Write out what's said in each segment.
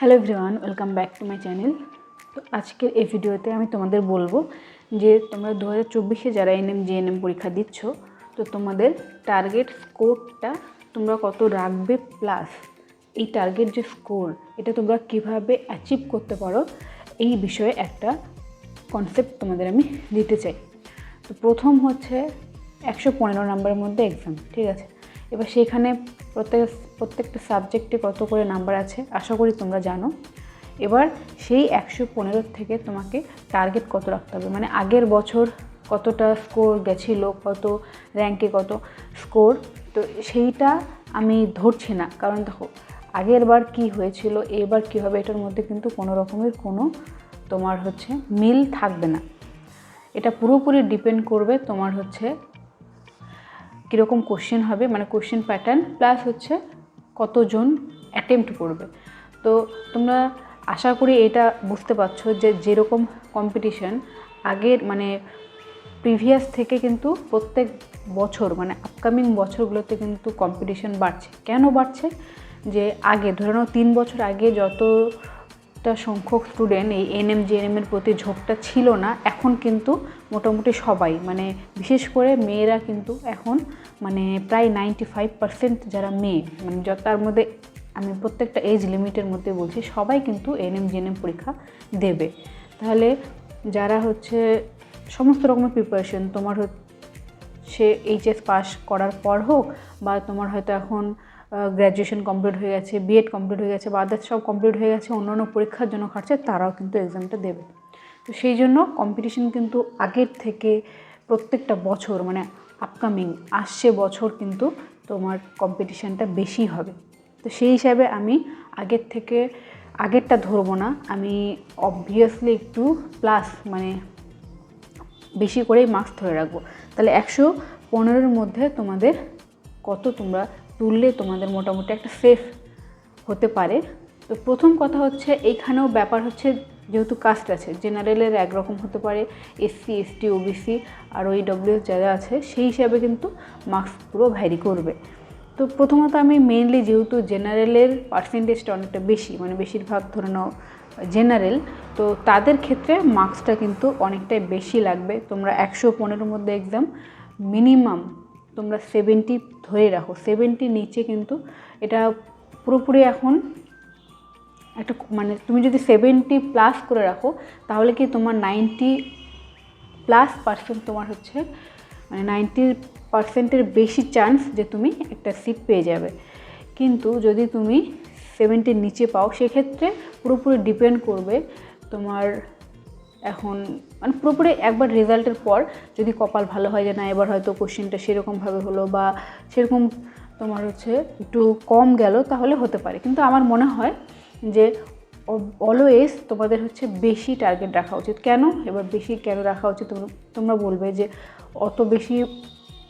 Hello everyone welcome back to my channel তো আজকের এই ভিডিওতে আমি তোমাদের বলব যে তোমরা দু হাজার চব্বিশে যারা এনএম, জিএনএম পরীক্ষা দিচ্ছ, তো তোমাদের টার্গেট স্কোরটা তোমরা কত রাখবে প্লাস এই টার্গেট যে স্কোর এটা তোমরা কীভাবে অ্যাচিভ করতে পারো? এই বিষয়ে একটা কনসেপ্ট তোমাদের আমি দিতে চাই। তো প্রথম হচ্ছে একশো পনেরো নাম্বারের মধ্যে এক্সাম ঠিক আছে? এবার সেখানে প্রত্যেক, প্রত্যেকটা সাবজেক্টে কত করে নাম্বার আছে, আশা করি তোমরা জানো। এবার সেই একশো পনেরো থেকে তোমাকে টার্গেট কত রাখতে হবে? মানে আগের বছর কতটা স্কোর গেছিল, কত র্যাঙ্কে কত স্কোর তো সেইটা আমি ধরছি না। কারণ দেখো, আগের বার কী হয়েছিল, এবার কী হবে, এটার মধ্যে কিন্তু কোনো রকমের কোনো তোমার হচ্ছে মিল থাকবে না। এটা পুরোপুরি ডিপেন্ড করবে তোমার হচ্ছে কীরকম কোশ্চেন হবে মানে কোশ্চেন প্যাটার্ন প্লাস হচ্ছে কতজন অ্যাটেম্প্ট করবে। তো তোমরা আশা করি এটা বুঝতে পারছ যে যেরকম কম্পিটিশন আগের মানে প্রিভিয়াস থেকে কিন্তু প্রত্যেক বছর মানে আপকামিং বছরগুলোতে কিন্তু কম্পিটিশন বাড়ছে। কেন বাড়ছে? যে আগে, ধরে নাও তিন বছর আগে যতটা সংখ্যক স্টুডেন্ট এই এনএম জিএনএমের প্রতি ঝোঁকটা ছিল না, এখন কিন্তু মোটামুটি সবাই মানে বিশেষ করে মেয়েরা কিন্তু এখন মানে প্রায় নাইনটি ফাইভ পার্সেন্ট যারা মেয়ে মানে তার মধ্যে আমি প্রত্যেকটা এজ লিমিটের মধ্যে বলছি, সবাই কিন্তু এনএম জিএনএম পরীক্ষা দেবে। তাহলে যারা হচ্ছে সমস্ত রকমের প্রিপারেশন তোমার হচ্ছে এইচএস পাস করার পর হোক বা তোমার হয়তো এখন গ্র্যাজুয়েশন কমপ্লিট হয়ে গেছে বিএড কমপ্লিট হয়ে গেছে, বা আদার্স সব কমপ্লিট হয়ে গেছে, অন্যান্য পরীক্ষার জন্য খাটছে, তারাও কিন্তু এক্সামটা দেবে। তো সেই জন্য কম্পিটিশন কিন্তু আগের থেকে প্রত্যেকটা বছর মানে আপকামিং আসছে বছর কিন্তু তোমার কম্পিটিশানটা বেশি হবে। তো সেই হিসাবে আমি আগের থেকে, আগেরটা ধরবো না, আমি অবভিয়াসলি একটু প্লাস মানে বেশি করেই মার্কস ধরে রাখব। তাহলে একশো পনেরোর মধ্যে তোমাদের কত তোমরা তুললে তোমাদের মোটামুটি একটা সেফ হতে পারে। তো প্রথম কথা হচ্ছে, এইখানেও ব্যাপার হচ্ছে যেহেতু কাস্ট আছে জেনারেলের একরকম হতে পারে এসসি এসটি ওবিসি আর ওই ডব্লিউএস যারা আছে, সেই হিসাবে কিন্তু মার্কস পুরো ভ্যারি করবে। তো প্রথমত আমি মেনলি যেহেতু জেনারেলের পার্সেন্টেজটা অনেকটা বেশি মানে বেশিরভাগ ধরে নাও জেনারেল তো তাদের ক্ষেত্রে মার্কসটা কিন্তু অনেকটাই বেশি লাগবে। তোমরা একশো পনেরোর মধ্যে এক্সাম মিনিমাম তোমরা সেভেন্টি ধরে রাখো। সেভেন্টি নিচে কিন্তু এটা পুরোপুরি এখন একটা মানে তুমি যদি সেভেন্টি প্লাস করে রাখো, তাহলে কি তোমার নাইনটি প্লাস পার্সেন্ট তোমার হচ্ছে মানে নাইনটি পার্সেন্টের বেশি চান্স যে তুমি একটা সিট পেয়ে যাবে। কিন্তু যদি তুমি সেভেন্টির নিচে পাও, সেক্ষেত্রে পুরোপুরি ডিপেন্ড করবে তোমার এখন মানে পুরোপুরি একবার রেজাল্টের পর যদি কপাল ভালো হয় যে না, এবার হয়তো কোশ্চেনটা সেরকমভাবে হলো বা সেরকম তোমার হচ্ছে একটু কম গেল, তাহলে হতে পারে। কিন্তু আমার মনে হয় যে অলওয়েজ তোমাদের হচ্ছে বেশি টার্গেট রাখা উচিত। কেন? এবার বেশি কেন রাখা উচিত? তোমরা বলবে যে অত বেশি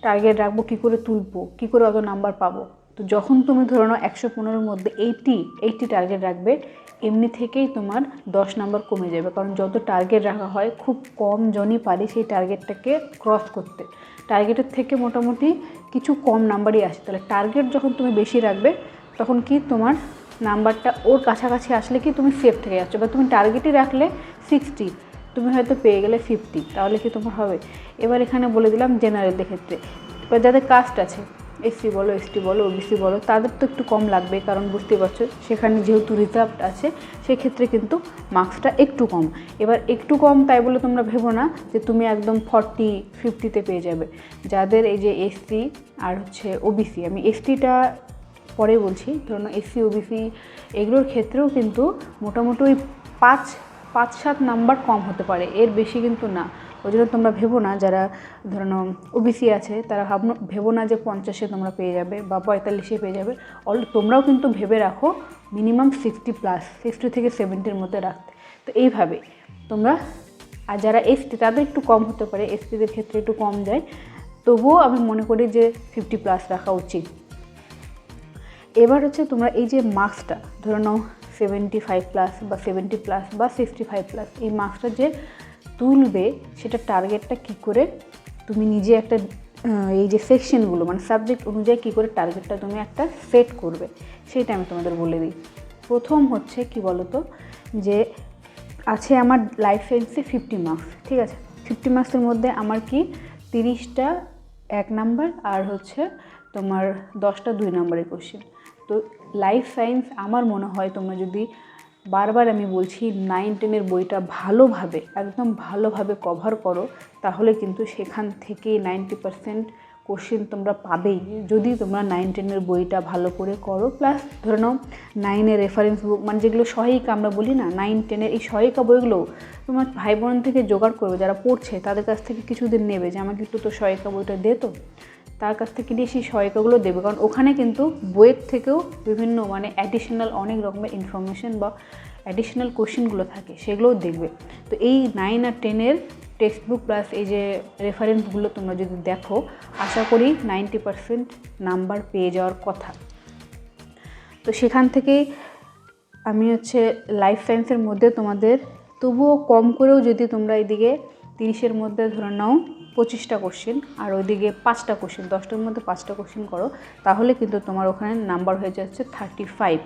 টার্গেট রাখব, কী করে তুলবো? কী করে অত নাম্বার পাবো? তো যখন তুমি ধরে নাও একশো পনেরোর মধ্যে এইটি এইটি টার্গেট রাখবে, এমনি থেকেই তোমার দশ নাম্বার কমে যাবে। কারণ যত টার্গেট রাখা হয়, খুব কম জনই পারে সেই টার্গেটটাকে ক্রস করতে। টার্গেটের থেকে মোটামুটি কিছু কম নাম্বারই আসে। তাহলে টার্গেট যখন তুমি বেশি রাখবে, তখন কি তোমার নাম্বারটা ওর কাছাকাছি আসলে কি তুমি সেফ থেকে যাচ্ছ? বা তুমি টার্গেটই রাখলে সিক্সটি তুমি হয়তো পেয়ে গেলে ফিফটি তাহলে কি তোমার হবে? এবার এখানে বলে দিলাম জেনারেলদের ক্ষেত্রে। এবার যাদের কাস্ট আছে এসসি বলো, এসটি বলো, ওবিসি বলো, তাদের তো একটু কম লাগবে কারণ বুঝতে পারছ, সেখানে যেহেতু রিজার্ভ আছে, সেক্ষেত্রে কিন্তু মার্কসটা একটু কম। এবার একটু কম তাই বলে তোমরা ভেবো না যে তুমি একদম ফর্টি ফিফটিতে পেয়ে যাবে। যাদের এই যে এসসি আর হচ্ছে ওবিসি, আমি এসটিটা পরে বলছি, ধরুন এসসি, ওবিসি এগুলোর ক্ষেত্রেও কিন্তু মোটামুটি ওই পাঁচ পাঁচ, সাত নাম্বার কম হতে পারে, এর বেশি কিন্তু না। ওই জন্য তোমরা ভেবো না, যারা ধরুন ওবিসি আছে, তারা ভাবনো, ভেবো না যে পঞ্চাশে তোমরা পেয়ে যাবে বা পঁয়তাল্লিশে পেয়ে যাবে। অল তোমরাও কিন্তু ভেবে রাখো মিনিমাম সিক্সটি প্লাস সিক্সটি থেকে সেভেন্টির মধ্যে রাখতে। তো এইভাবে তোমরা, আর যারা এসটি তাদের একটু কম হতে পারে এসটিদের ক্ষেত্রে একটু কম যায়। তবুও আমি মনে করি যে ফিফটি প্লাস রাখা উচিত। এবার হচ্ছে তোমরা এই যে মার্কসটা ধরে নাও সেভেন্টি ফাইভ প্লাস বা সেভেন্টি প্লাস বা সিক্সটি ফাইভ প্লাস এই মার্কসটা যে তুলবে সেটা টার্গেটটা কী করে তুমি নিজে একটা এই যে সেকশনগুলো মানে সাবজেক্ট অনুযায়ী কী করে টার্গেটটা তুমি একটা সেট করবে, সেইটা আমি তোমাদের বলে দিই। প্রথম হচ্ছে কি বলতো? যে আছে আমার লাইফ সায়েন্সে ফিফটি মার্কস ঠিক আছে? ফিফটি মার্কসের মধ্যে আমার কি তিরিশটা এক নাম্বার আর হচ্ছে তোমার দশটা দুই নাম্বারের কোশ্চেন তো লাইফ সায়েন্স আমার মনে হয় তোমরা যদি বারবার আমি বলছি নাইন টেনের বইটা ভালোভাবে, একদম ভালোভাবে কভার করো, তাহলে কিন্তু সেখান থেকে নাইনটি পারসেন্ট কোশ্চেন তোমরা পাবেই। যদি তোমরা নাইন টেনের বইটা ভালো করে করো প্লাস ধরে নাও নাইনের রেফারেন্স বুক মানে যেগুলো সহায়িকা আমরা বলি না নাইন টেনের এই সহায়িকা বইগুলো তোমার ভাই বোন থেকে জোগাড় করবে, যারা পড়ছে, তাদের কাছ থেকে কিছুদিন নেবে যে, আমাকে একটু তো সহায়িকা বইটা দে তো। তার কাছ থেকে নিয়ে সেই সহায়িকাগুলো দেবে। কারণ ওখানে কিন্তু বইয়ের থেকেও বিভিন্ন মানে অ্যাডিশনাল অনেক রকমের ইনফরমেশন বা অ্যাডিশনাল কোশ্চেনগুলো থাকে, সেগুলোও দেখবে। তো এই নাইন আর টেনের টেক্সট বুক প্লাস এই যে রেফারেন্সগুলো তোমরা যদি দেখো, আশা করি নাইনটি পারসেন্ট নাম্বার পেয়ে যাওয়ার কথা। তো সেখান থেকে আমি হচ্ছে লাইফ সায়েন্সের মধ্যে তোমাদের, তবুও কম করেও যদি তোমরা এদিকে তিরিশের মধ্যে ধরে নাও পঁচিশটা কোশ্চেন আর ওইদিকে পাঁচটা কোশ্চেন দশটার মধ্যে পাঁচটা কোশ্চেন করো, তাহলে কিন্তু তোমার ওখানে নাম্বার হয়ে যাচ্ছে থার্টি ফাইভ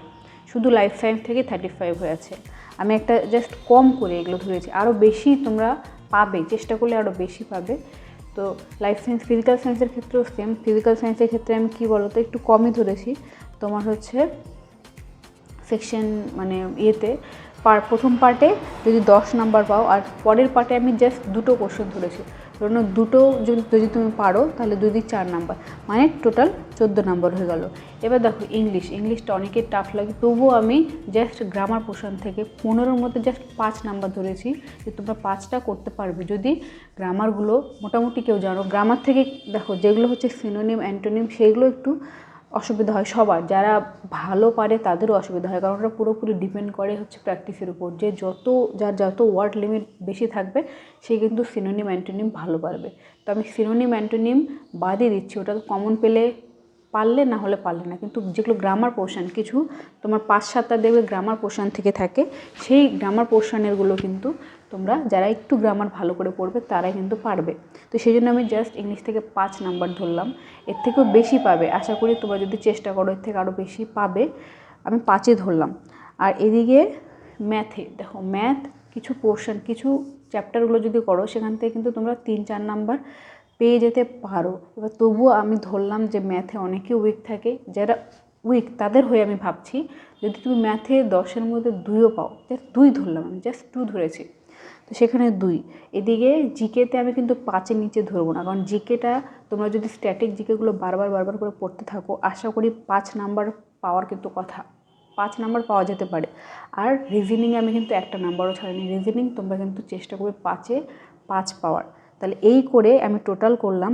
শুধু লাইফ সায়েন্স থেকে থার্টি ফাইভ হয়ে আছে। আমি একটা জাস্ট কম করে এগুলো ধরেছি। আরও বেশি তোমরা পাবে, চেষ্টা করলে আরও বেশি পাবে। তো লাইফ সায়েন্স ফিজিক্যাল সায়েন্সের ক্ষেত্রেও সেম ফিজিক্যাল সায়েন্সের ক্ষেত্রে আমি কী বলো তো একটু কমই ধরেছি। তোমার হচ্ছে সেকশন মানে ইয়েতে পার, প্রথম পার্টে যদি দশ নাম্বার পাও, আর পরের পার্টে আমি জাস্ট দুটো কোশ্চেন ধরেছি। ধরুন দুটো যদি তুমি পারো, তাহলে দুই দিক চার নাম্বার। মানে টোটাল চোদ্দ নাম্বার হয়ে গেল। এবার দেখো ইংলিশ ইংলিশটা অনেকের টাফ লাগে। তবুও আমি জাস্ট গ্রামার পোর্শন থেকে পনেরোর মধ্যে জাস্ট পাঁচ নাম্বার ধরেছি যে তোমরা পাঁচটা করতে পারবে। যদি গ্রামারগুলো মোটামুটি কেউ জানো গ্রামার থেকে দেখো যেগুলো হচ্ছে সিনোনিম অ্যান্টোনিম সেগুলো একটু অসুবিধা হয় সবার। যারা ভালো পারে তাদেরও অসুবিধা হয়। কারণ ওটা পুরোপুরি ডিপেন্ড করে হচ্ছে প্র্যাকটিসের উপর। যে যত, যার যত ওয়ার্ড লিমিট বেশি থাকবে, সে কিন্তু সিনোনিম অ্যান্টোনিম ভালো পারবে। তো আমি সিনোনিম অ্যান্টোনিম বাদই দিচ্ছি। ওটা তো কমন পেলে পারলে, না হলে পারলে না। কিন্তু যেগুলো গ্রামার পোর্শন কিছু তোমার পাঁচ সাতটা দেখবে গ্রামার পোর্শন থেকে থাকে। সেই গ্রামার পোর্শনেরগুলো কিন্তু তোমরা যারা একটু গ্রামার ভালো করে পড়বে তারাই কিন্তু পারবে। তো সেই জন্য আমি জাস্ট ইংলিশ থেকে পাঁচ নাম্বার ধরলাম। এর থেকেও বেশি পাবে। আশা করি তোমরা যদি চেষ্টা করো, এর থেকে আরও বেশি পাবে। আমি পাঁচে ধরলাম। আর এদিকে ম্যাথে দেখো ম্যাথ কিছু পোর্শন কিছু চ্যাপ্টারগুলো যদি করো, সেখান থেকে কিন্তু তোমরা তিন চার নাম্বার পেয়ে যেতে পারো। এবার তবুও আমি ধরলাম যে ম্যাথে অনেকে উইক থাকে। যারা উইক তাদের হয়ে আমি ভাবছি, যদি তুমি ম্যাথে দশের মধ্যে দুইও পাও জাস্ট দুই ধরলাম আমি জাস্ট টু ধরেছি। সেখানে দুই। এদিকে জিকেতে আমি কিন্তু পাঁচের নিচে ধরবো না, কারণ জিকেটা তোমরা যদি স্ট্যাটিক জিকেগুলো বারবার বারবার করে পড়তে থাকো, আশা করি পাঁচ নাম্বার পাওয়ার কিন্তু কথা। পাঁচ নাম্বার পাওয়া যেতে পারে। আর রিজনিংয়ে আমি কিন্তু একটা নাম্বারও ছাড়িনি। রিজনিং তোমরা কিন্তু চেষ্টা করবে পাঁচে পাঁচ পাওয়ার। তাহলে এই করে আমি টোটাল করলাম।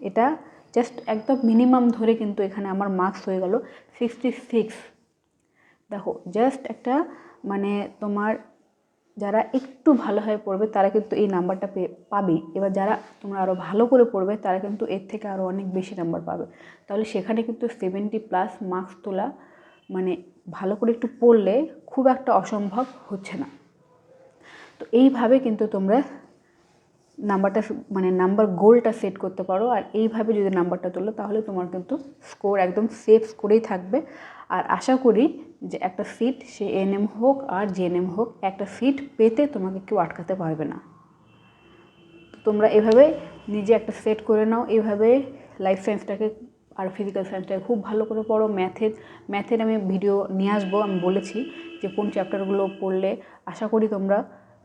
এটা জাস্ট একদম মিনিমাম ধরে কিন্তু এখানে আমার মার্কস হয়ে গেল। সিক্সটি সিক্স দেখো জাস্ট একটা মানে তোমার যারা একটু ভালোভাবে পড়বে, তারা কিন্তু এই নাম্বারটা পেয়ে পাবে। এবার যারা তোমরা আরও ভালো করে পড়বে, তারা কিন্তু এর থেকে আরও অনেক বেশি নাম্বার পাবে। তাহলে সেখানে কিন্তু সেভেন্টি প্লাস মার্কস তোলা মানে ভালো করে একটু পড়লে খুব একটা অসম্ভব হচ্ছে না। তো এইভাবে কিন্তু তোমরা নাম্বারটা মানে নাম্বার গোলটা সেট করতে পারো। আর এইভাবে যদি নাম্বারটা তোলো, তাহলে তোমার কিন্তু স্কোর একদম সেফ স্কোরেই থাকবে। আর আশা করি যে একটা সিট সে এনএম হোক আর জেএনএম হোক, একটা সিট পেতে তোমাকে কেউ আটকাতে পারবে না। তোমরা এভাবে নিজে একটা সেট করে নাও। এভাবে লাইফ সায়েন্সটাকে আর ফিজিক্যাল সায়েন্সটাকে খুব ভালো করে পড়ো। ম্যাথের ম্যাথের আমি ভিডিও নিয়ে আসব, আমি বলেছি যে কোন চ্যাপ্টারগুলো পড়লে আশা করি তোমরা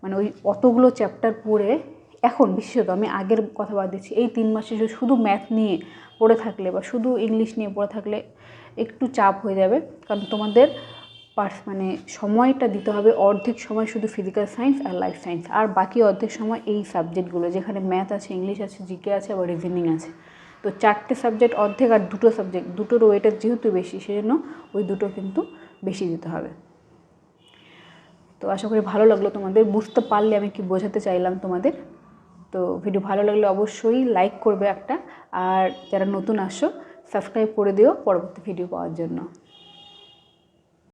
মানে ওই অতগুলো চ্যাপ্টার পড়ে এখন, বিশেষত আমি আগের কথা বাদ দিচ্ছি, এই তিন মাসে শুধু ম্যাথ নিয়ে পড়ে থাকলে বা শুধু ইংলিশ নিয়ে পড়ে থাকলে একটু চাপ হয়ে যাবে। কারণ তোমাদের পার্স মানে সময়টা দিতে হবে, অর্ধেক সময় শুধু ফিজিক্যাল সায়েন্স আর লাইফ সায়েন্স আর বাকি অর্ধেক সময় এই সাবজেক্টগুলো যেখানে ম্যাথ আছে ইংলিশ আছে জিকে আছে, আবার রিজনিং আছে। তো চারটে সাবজেক্ট অর্ধেক আর দুটো সাবজেক্ট দুটোর ওয়েটের যেহেতু বেশি, সেজন্য ওই দুটো কিন্তু বেশি দিতে হবে। তো আশা করি ভালো লাগল তোমাদের, বুঝতে পারলে আমি কি বোঝাতে চাইলাম তোমাদের। তো ভিডিও ভালো লাগলে অবশ্যই লাইক করবে একটা। আর যারা নতুন আসো সাবস্ক্রাইব করে দিও পরবর্তী ভিডিও পাওয়ার জন্য।